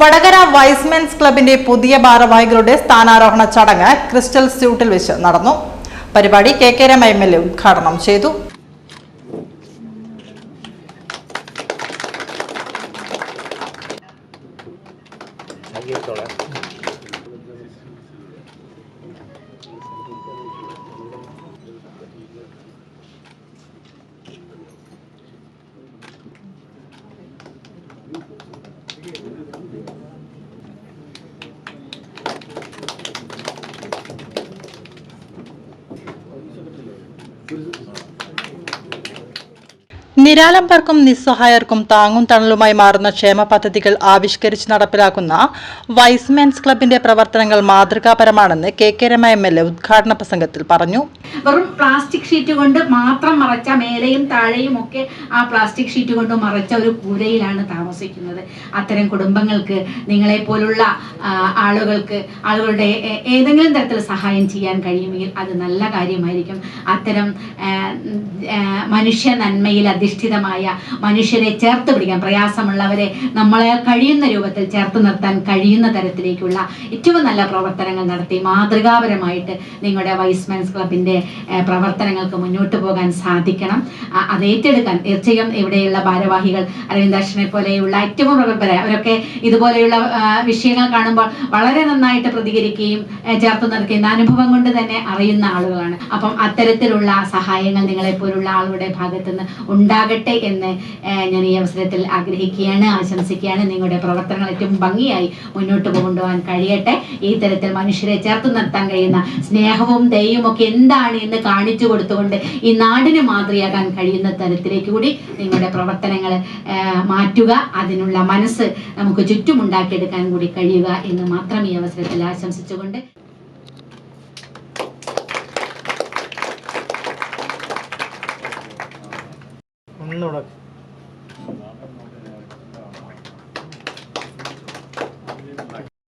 Vadakara Y's Men's ക്ലബിന്റെ പുതിയ ഭാരവാഹികളുടെ സ്ഥാനാരോഹണ ചടങ്ങ് ക്രിസ്റ്റൽ സ്യൂട്ടിൽ വെച്ച് നടന്നു. പരിപാടി K K Rama M L A ഉദ്ഘാടനം ചെയ്തു. 就是。നിരാലംബർക്കും നിസ്സഹായർക്കും താങ്ങും തണലുമായി മാറുന്ന ക്ഷേമ പദ്ധതികൾ ആവിഷ്കരിച്ച് നടപ്പിലാക്കുന്ന വൈസ്മെൻസ് ക്ലബിന്റെ പ്രവർത്തനങ്ങൾ മാതൃകാപരമാണെന്ന് K K Rama M L A ഉദ്ഘാടന പ്രസംഗത്തിൽ പറഞ്ഞു. വെറും പ്ലാസ്റ്റിക് ഷീറ്റ് കൊണ്ട് മാത്രം മറച്ച മേലെയും താഴെയും ഒക്കെ ആ പ്ലാസ്റ്റിക് ഷീറ്റ് കൊണ്ട് മറച്ച ഒരു പുരയിലാണ് താമസിക്കുന്നത്. അത്തരം കുടുംബങ്ങൾക്ക് നിങ്ങളെ പോലുള്ള ആളുകൾക്ക് ആളുകളുടെ ഏതെങ്കിലും തരത്തിൽ സഹായം ചെയ്യാൻ കഴിയുമെങ്കിൽ അത് നല്ല കാര്യമായിരിക്കും. അത്തരം മനുഷ്യ നന്മയിൽ അധിഷ്ഠിതമായ മനുഷ്യരെ ചേർത്ത് പിടിക്കാൻ പ്രയാസമുള്ളവരെ നമ്മളെ കഴിയുന്ന രൂപത്തിൽ ചേർത്ത് നിർത്താൻ കഴിയുന്ന തരത്തിലേക്കുള്ള ഏറ്റവും നല്ല പ്രവർത്തനങ്ങൾ നടത്തി മാതൃകാപരമായിട്ട് നിങ്ങളുടെ വൈസ്മാൻസ് ക്ലബിന്റെ ഏഹ്, പ്രവർത്തനങ്ങൾക്ക് മുന്നോട്ട് പോകാൻ സാധിക്കണം. അത് ഏറ്റെടുക്കാൻ തീർച്ചയായും ഇവിടെയുള്ള ഭാരവാഹികൾ അരവിന്ദാക്ഷനെ പോലെയുള്ള ഏറ്റവും പ്രഗത്ഭരായ അവരൊക്കെ ഇതുപോലെയുള്ള വിഷയങ്ങൾ കാണുമ്പോൾ വളരെ നന്നായിട്ട് പ്രതികരിക്കുകയും ചേർത്ത് നിർത്തുന്ന അനുഭവം കൊണ്ട് തന്നെ അറിയുന്ന ആളുകളാണ്. അപ്പം അത്തരത്തിലുള്ള സഹായങ്ങൾ നിങ്ങളെപ്പോലുള്ള ആളുകളുടെ ഭാഗത്തു നിന്ന് ഉണ്ടാകട്ടെ എന്ന് ഞാൻ ഈ അവസരത്തിൽ ആഗ്രഹിക്കുകയാണ് ആശംസിക്കുകയാണ്. നിങ്ങളുടെ പ്രവർത്തനങ്ങൾ ഏറ്റവും ഭംഗിയായി മുന്നോട്ട് കൊണ്ടുപോകാൻ കഴിയട്ടെ. ഈ തരത്തിൽ മനുഷ്യരെ ചേർത്ത് നിർത്താൻ കഴിയുന്ന സ്നേഹവും ദയവും ഒക്കെ എന്താണ് എന്ന് കാണിച്ചു കൊടുത്തുകൊണ്ട് ഈ നാടിന് മാതൃയാകാൻ കഴിയുന്ന തരത്തിലേക്ക് കൂടി നിങ്ങളുടെ പ്രവർത്തനങ്ങൾ മാറ്റുക അതിനുള്ള മനസ്സ് നമുക്ക് ചുറ്റും ഉണ്ടാക്കിയെടുക്കാൻ കൂടി കഴിയുക എന്ന് മാത്രം ഈ അവസരത്തിൽ ആശംസിച്ചുകൊണ്ട് ഒന്നുകൂടെ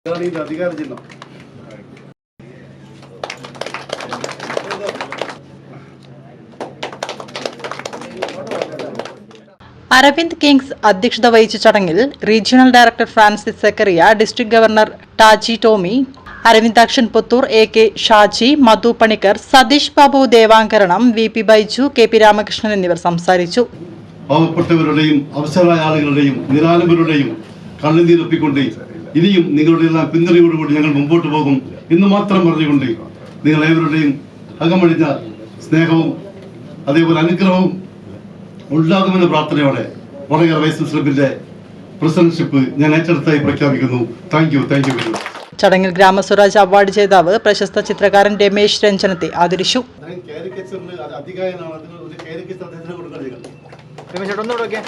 ഇതാണ് ഇത് അധികാര ചിഹ്നം. അരവിന്ദ് കിങ്സ് അധ്യക്ഷത വഹിച്ച ചടങ്ങിൽ regional director Francis Zachariah district governor Taji Tomy Aravindakshan Puthur A K Shaji Madhu Panicker Satheesh Babu ദേവാങ്കരണം V P Baiju K P Ramakrishnan എന്നിവർ സംസാരിച്ചു. പാവപ്പെട്ടവരുടെയും അവസരമായ ആളുകളുടെയും നിരാലംബരുടെയും കണ്ണുനീരൊപ്പിക്കൊണ്ട് ഇനിയും നിങ്ങളുടെ എല്ലാം പിന്തുണയോടുകൂടി ഞങ്ങൾ മുമ്പോട്ട് പോകും എന്ന് മാത്രം പറഞ്ഞുകൊണ്ട് നിങ്ങൾ ഏവരുടെയും അകമഴിഞ്ഞ സ്നേഹവും അതേപോലെ അനുഗ്രഹവും ഉണ്ടാകുമെന്ന പ്രാർത്ഥനയോടെ വടകര വൈസ് പ്രസിഡന്റിന്റെ പ്രസിഡന്റ്ഷിപ്പ് ഞാൻ ഏറ്റെടുത്തായി പ്രഖ്യാപിക്കുന്നു. താങ്ക് യു താങ്ക് യു ചടങ്ങിൽ ഗ്രാമസ്വരാജ് അവാർഡ് ജേതാവ് പ്രശസ്ത ചിത്രകാരൻ രമേശ് രഞ്ജനത്തെ ആദരിച്ചു. രമേശ് ചേട്ടൻ ഒന്ന് നോക്കിയേ.